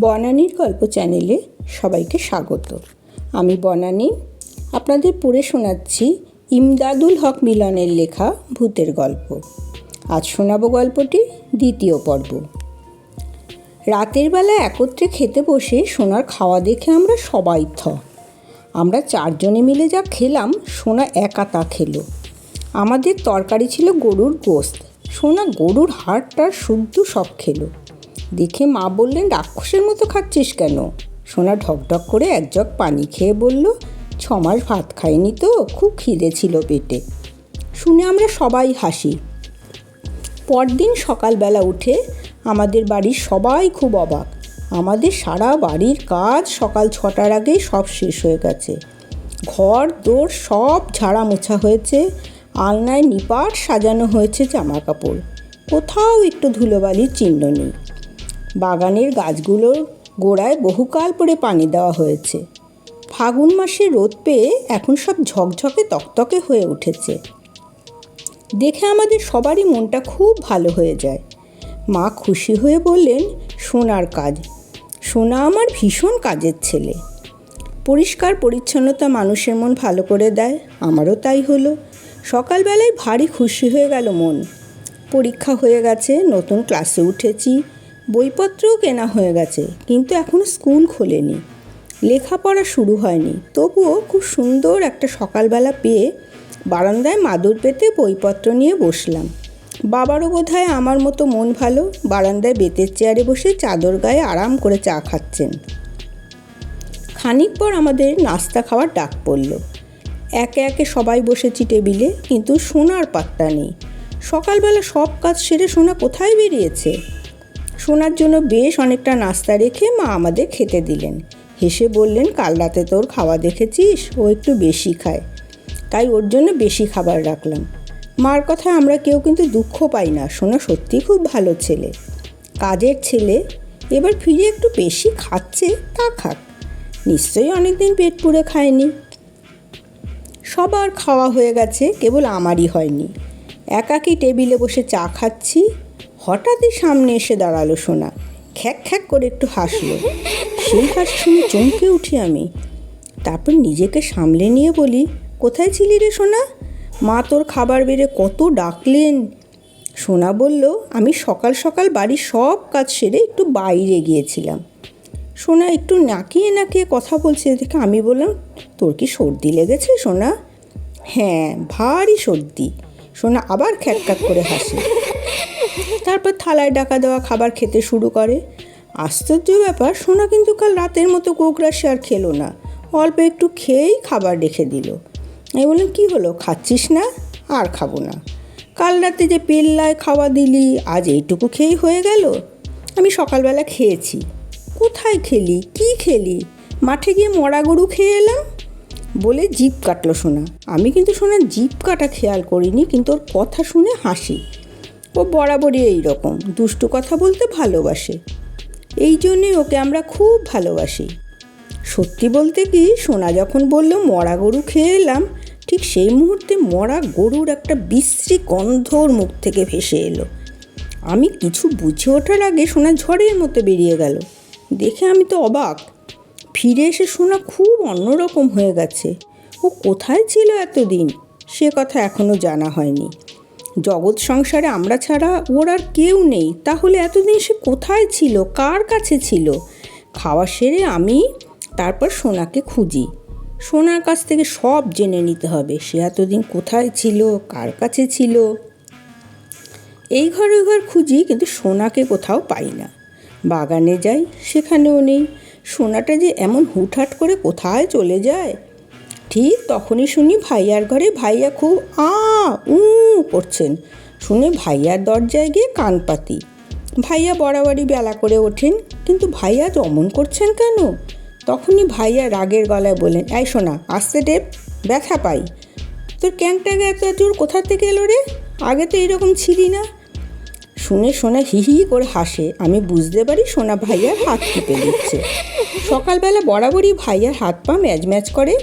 বনানীর গল্প চ্যানেলে সবাইকে স্বাগত। আমি বনানী, আপনাদের পড়ে শোনাচ্ছি ইমদাদুল হক মিলনের লেখা ভূতের গল্প। আজ শোনাবো গল্পটি দ্বিতীয় পর্ব। রাতের বেলা একত্রে খেতে বসে সোনার খাওয়া দেখে আমরা সবাই থ। আমরা চারজনে মিলে যা খেলাম, সোনা একা তা খেলো। আমাদের তরকারি ছিল গরুর গোস্ত। সোনা গরুর হাড়টা শুদ্ধ সব খেলো। দেখে মা বললেন, রাক্ষসের মতো খাচ্ছিস কেন? সোনা ঢকঢক করে এক জগ পানি খেয়ে বলল, ছমাস ভাত খাইনি তো, খুব খিদে ছিল পেটে। শুনে আমরা সবাই হাসি। পরদিন সকালবেলা উঠে আমাদের বাড়ির সবাই খুব অবাক। আমাদের সারা বাড়ির কাজ সকাল ছটার আগেই সব শেষ হয়ে গেছে। ঘর, দোর সব ঝাড়া মোছা হয়েছে। আলনায় নিপাট সাজানো হয়েছে জামা কাপড় কোথাও একটু ধুলোবালির চিহ্ন নেই। বাগানের গাছগুলোর গোড়ায় বহুকাল পরে পানি দেওয়া হয়েছে। ফাগুন মাসে রোদ পেয়ে এখন সব ঝকঝকে তকতকে হয়ে উঠেছে। দেখে আমাদের সবারই মনটা খুব ভালো হয়ে যায়। মা খুশি হয়ে বললেন, সোনার কাজ। সোনা আমার ভীষণ কাজের ছেলে। পরিষ্কার পরিচ্ছন্নতা মানুষের মন ভালো করে দেয়, আমারও তাই হলো। সকালবেলায় ভারী খুশি হয়ে গেল মন। পরীক্ষা হয়ে গেছে, নতুন ক্লাসে উঠেছি বইপত্রও কেনা হয়ে গেছে, কিন্তু এখনও স্কুল খোলেনি। লেখাপড়া শুরু হয়নি। তবুও খুব সুন্দর একটা সকালবেলা পেয়ে বারান্দায় মাদুর পেতে বইপত্র নিয়ে বসলাম। বাবারও বোধ আমার মতো মন ভালো, বারান্দায় বেতের চেয়ারে বসে চাদর গায়ে আরাম করে চা খাচ্ছেন। খানিক পর আমাদের নাস্তা খাওয়ার ডাক পড়ল। একে একে সবাই বসেছি টেবিলে, কিন্তু সোনার পাত্তা নেই। সকালবেলা সব কাজ সেরে সোনা কোথায় বেরিয়েছে? সোনার জন্য বেশ অনেকটা নাস্তা রেখে মা আমাদের খেতে দিলেন। হেসে বললেন, কাল রাতে তোর খাওয়া দেখেছিস? ও একটু বেশি খায়। তাই ওর জন্য বেশি খাবার রাখলাম। মার কথায় আমরা কেউ কিন্তু দুঃখ পাই না। সোনা সত্যি খুব ভালো ছেলে। কাজের ছেলে। এবার ফিরে একটু বেশি খাচ্ছে, তা খাক। নিশ্চয়ই অনেকদিন পেট পুড়ে খায়নি। সবার খাওয়া হয়ে গেছে, কেবল আমারই হয়নি। একাকি টেবিলে বসে চা খাচ্ছি। হঠাৎই সামনে এসে দাঁড়াল সোনা। খ্যাক খ্যাক করে একটু হাসলো। সেই হাস শুনে চমকে উঠি আমি। তারপর নিজেকে সামলে নিয়ে বলি, কোথায় ছিলি রে সোনা? মা তোর খাবার বেড়ে কত ডাকলেন। সোনা বলল, আমি সকাল সকাল বাড়ির সব কাজ সেরে একটু বাইরে গিয়েছিলাম। সোনা একটু নাকিয়ে নাকিয়ে কথা বলছে দেখে আমি বললাম, তোর কি সর্দি লেগেছে সোনা? হ্যাঁ ভারী সর্দি। সোনা আবার খ্যাক খ্যাক করে হাসে। তারপর থালায় ডাকা দেওয়া খাবার খেতে শুরু করে। আশ্চর্য ব্যাপার, সোনা কিন্তু কাল রাতের মতো কোকরাশি আর খেলো না। অল্প একটু খেয়েই খাবার রেখে দিল। আমি বললাম, কী হলো? খাচ্ছিস না? আর খাব না। কাল রাতে যে পেল্লায় খাওয়া দিলি, আজ এইটুকু খেয়েই হয়ে গেল? আমি সকালবেলা খেয়েছি। কোথায় খেলি? কি খেলি? মাঠে গিয়ে মরা গরু খেয়ে এলাম? বলে জিপ কাটলো শোনা আমি কিন্তু শোনার জিপ কাটা খেয়াল করিনি, কিন্তু ওর কথা শুনে হাসি। ও বরাবরই এই রকম দুষ্টু কথা বলতে ভালোবাসে। এই জন্যই ওকে আমরা খুব ভালোবাসি। সত্যি বলতে কি, সোনা যখন বলল মরা গরু খেয়ে এলাম, ঠিক সেই মুহূর্তে মরা গরুর একটা বিশ্রী গন্ধ ওর মুখ থেকে ভেসে এলো। আমি কিছু বুঝে ওঠার আগে সোনা ঝড়ের মতো বেরিয়ে গেল। দেখে আমি তো অবাক। ফিরে এসে সোনা খুব অন্যরকম হয়ে গেছে। ও কোথায় ছিল এতদিন? সে কথা এখনও জানা হয়নি। জগৎ সংসারে আমরা ছাড়া ওর আর কেউ নেই। তাহলে এতদিন সে কোথায় ছিল? কার কাছে ছিল? খাওয়া সেরে আমি তারপর সোনাকে খুঁজি। সোনার কাছ থেকে সব জেনে নিতে হবে, সে এতদিন কোথায় ছিল, কার কাছে ছিল? এই ঘর ওই ঘর খুঁজি, কিন্তু সোনাকে কোথাও পাই না। বাগানে যাই, সেখানেও নেই। সোনাটা যে এমন হুটহাট করে কোথায় চলে যায়? ঠিক তখনই শুনি ভাইয়ার ঘরে ভাইয়া খুব আ, উ করছেন। শুনে ভাইয়ার দরজায় গিয়ে কান পাতি। ভাইয়া বরাবরই বেলা করে ওঠেন, কিন্তু ভাইয়া অমন করছেন কেন? তখনই ভাইয়া রাগের গলায় বলেন এই শোনা আসতে টেপ, ব্যথা পাই। তোর ক্যাংটাকে এত জোর কোথা থেকে এলো রে? আগে তো এরকম ছিলি না? শুনে সোনা হি হি করে হাসে। আমি বুঝতে পারি সোনা ভাইয়ার হাত টিপে দিচ্ছে। সকালবেলা বরাবরই ভাইয়ার হাত পা ম্যাচ ম্যাচ করে।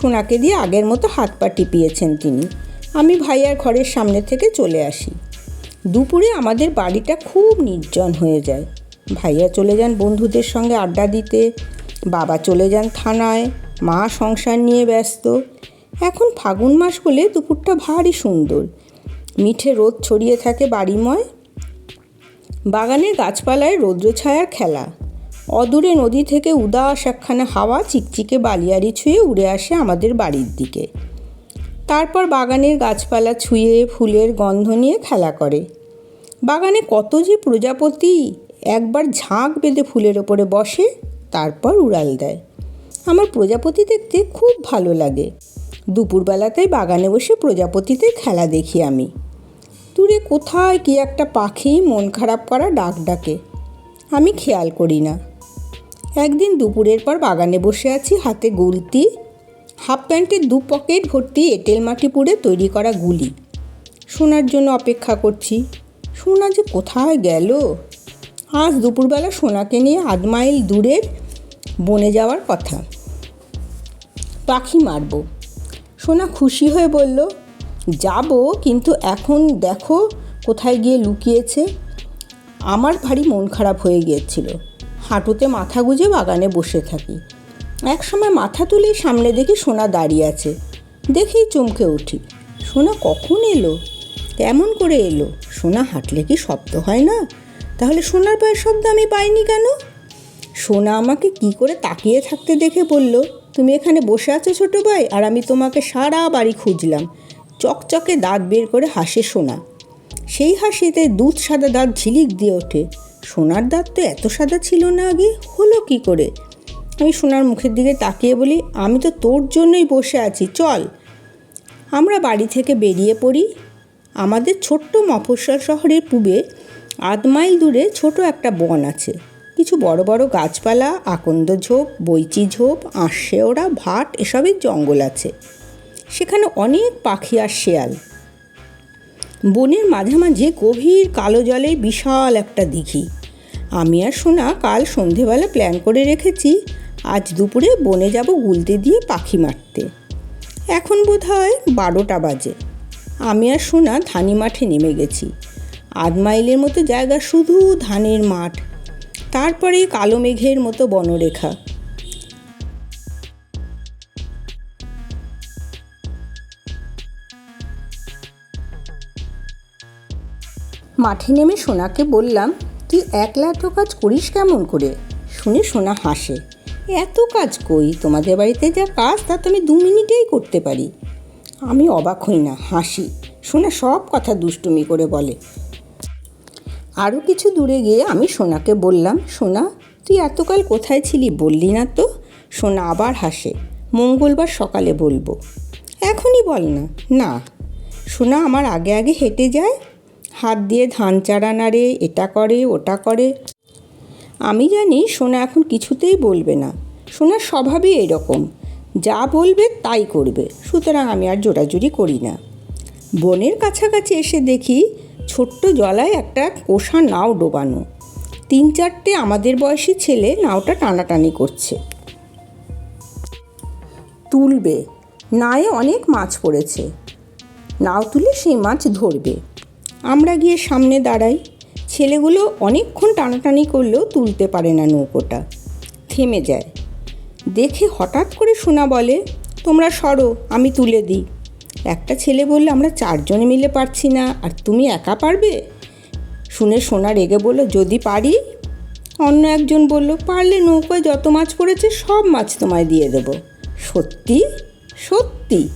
সোনাকে দিয়ে আগের মতো হাত পা টিপিয়েছেন তিনি। আমি ভাইয়ার ঘরের সামনে থেকে চলে আসি। দুপুরে আমাদের বাড়িটা খুব নির্জন হয়ে যায়। ভাইয়া চলে যান বন্ধুদের সঙ্গে আড্ডা দিতে, বাবা চলে যান থানায়, মা সংসার নিয়ে ব্যস্ত। এখন ফাগুন মাস বলে দুপুরটা ভারী সুন্দর। মিঠে রোদ ছড়িয়ে থাকে বাড়িময়। বাগানের গাছপালায় রৌদ্রছায়ার খেলা। অদূরে নদী থেকে উদাস একখানা হাওয়া চিকচিকে বালিয়ারি ছুঁয়ে উড়ে আসে আমাদের বাড়ির দিকে। তারপর বাগানের গাছপালা ছুঁয়ে ফুলের গন্ধ নিয়ে খেলা করে। বাগানে কত যে প্রজাপতি একবার ঝাঁক বেঁধে ফুলের ওপরে বসে, তারপর উড়াল দেয়। আমার প্রজাপতি দেখতে খুব ভালো লাগে। দুপুরবেলাতেই বাগানে বসে প্রজাপতিতে খেলা দেখি আমি। দূরে কোথায় কি একটা পাখি মন খারাপ করা ডাক ডাকে। আমি খেয়াল করি না। একদিন দুপুরের পর বাগানে বসে আছি হাতে গুলতি। হাফ প্যান্টের দু পকেট ভর্তি এঁটেল মাটি পুড়ে তৈরি করা গুলি। শোনার জন্য অপেক্ষা করছি। সোনা যে কোথায় গেল? আজ দুপুরবেলা সোনাকে নিয়ে আধ মাইল দূরের বনে যাওয়ার কথা। পাখি মারব। সোনা খুশি হয়ে বলল, যাব, কিন্তু এখন দেখো কোথায় গিয়ে লুকিয়েছে। আমার ভারী মন খারাপ হয়ে গিয়েছিল। হাঁটুতে মাথা গুজে বাগানে বসে থাকি। এক সময় মাথা তুলেই সামনে দেখি সোনা দাঁড়িয়ে আছে। দেখেই চমকে উঠি, সোনা কখন এলো? কেমন করে এলো? সোনা হাঁটলে কি শব্দ হয় না? তাহলে সোনার পায়ের শব্দ আমি পাইনি কেন? সোনা আমাকে কি করে তাকিয়ে থাকতে দেখে বলল, তুমি এখানে বসে আছো ছোটো ভাই, আর আমি তোমাকে সারা বাড়ি খুঁজলাম। চকচকে দাঁত বের করে হাসে সোনা। সেই হাসিতে দুধ সাদা দাঁত ঝিলিক দিয়ে ওঠে। সোনার দাঁত তো এত সাদা ছিল না আগে, হলো কি করে? আমি সোনার মুখের দিকে তাকিয়ে বলি, আমি তো তোর জন্যই বসে আছি, চল। আমরা বাড়ি থেকে বেরিয়ে পড়ি। আমাদের ছোট্ট মফস্বল শহরের পূবে আধ মাইল দূরে ছোট একটা বন আছে। কিছু বড় বড় গাছপালা, আকন্দ ঝোপ বইচি ঝোপ আঁশেওড়া ভাট এসবের জঙ্গল আছে। সেখানে অনেক পাখি আর শেয়াল। বনের মাঝে মাঝে গভীর কালো জলে বিশাল একটা দিঘি। আমি আর সোনা কাল সন্ধেবেলা প্ল্যান করে রেখেছি, আজ দুপুরে বনে যাব গুলতে দিয়ে পাখি মারতে। এখন বোধ হয় বারোটা বাজে। আমি আর সোনা ধানি মাঠে নেমে গেছি। আধ মাইলের মতো জায়গা শুধু ধানের মাঠ তারপরে কালো মেঘের মতো বনরেখা। মাঠে নেমে সোনাকে বললাম তুই একলা এত কাজ করিস কেমন করে? শুনে সোনা হাসে। এত কাজ কই? তোমাদের বাড়িতে যা কাজ, তা তো আমি দু মিনিটেই করতে পারি। আমি অবাক হই না, হাসি। সোনা সব কথা দুষ্টুমি করে বলে। আরও কিছু দূরে গিয়ে আমি সোনাকে বললাম, সোনা, তুই এতকাল কোথায় ছিলি বললি না তো? সোনা আবার হাসে, মঙ্গলবার সকালে বলব। এখনই বল না। না। সোনা আমার আগে আগে হেঁটে যায় হাত দিয়ে ধান চারা নাড়ে এটা করে, ওটা করে। আমি জানি সোনা এখন কিছুতেই বলবে না। সোনার স্বভাবই এরকম। যা বলবে তাই করবে, সুতরাং আমি আর জোরাজুরি করি না। বনের কাছাকাছি এসে দেখি ছোট্ট জলায় একটা কোষা নাও ডোবানো। তিন চারটে আমাদের বয়সী ছেলে নাওটা টানাটানি করছে। তুলবে। নায়ে অনেক মাছ পড়েছে। নাও তুলে সেই মাছ ধরবে। আমরা গিয়ে সামনে দাঁড়াই, ছেলেগুলো অনেকক্ষণ টানাটানি করলেও তুলতে পারে না নৌকোটা। থেমে যায়। দেখে হঠাৎ করে শোনা বলে, তোমরা সরো, আমি তুলে দিই। একটা ছেলে বললে, আমরা চারজনে মিলে পারছি না, আর তুমি একা পারবে? শুনে সোনা রেগে বলল, যদি পারি। অন্য একজন বলল, পারলে নৌকায় যত মাছ পড়েছে, সব মাছ তোমায় দিয়ে দেবো। সত্যি? সত্যি?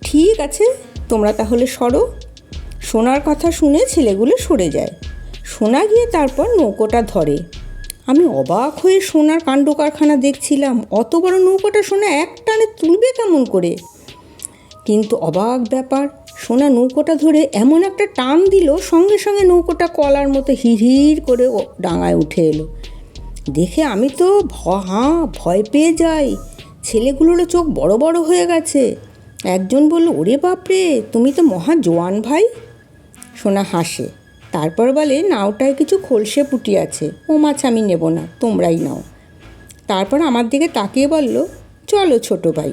ঠিক আছে, তোমরা তাহলে সরো। সোনার কথা শুনে ছেলেগুলো সরে যায়। সোনা গিয়ে তারপর নৌকোটা ধরে। আমি অবাক হয়ে সোনার কাণ্ড কারখানা দেখছিলাম। অত বড় নৌকোটা সোনা এক টানে তুলবে কেমন করে? কিন্তু অবাক ব্যাপার, সোনা নৌকোটা ধরে এমন একটা টান দিল, সঙ্গে সঙ্গে নৌকোটা কলার মতো হিড়হিড় করে ডাঙায় উঠে এলো। দেখে আমি তো ভ হাঁ, ভয় পেয়ে যাই। ছেলেগুলোরও চোখ বড় বড় হয়ে গেছে। একজন বলল, ওরে বাপরে, তুমি তো মহা জোয়ান ভাই। সোনা হাসে। তারপর বলে, নাওটায় কিছু খোলসে পুটি আছে, ও মাছ আমি নেব না, তোমরাই নাও। তারপর আমার দিকে তাকিয়ে বলল, চলো ছোটো ভাই।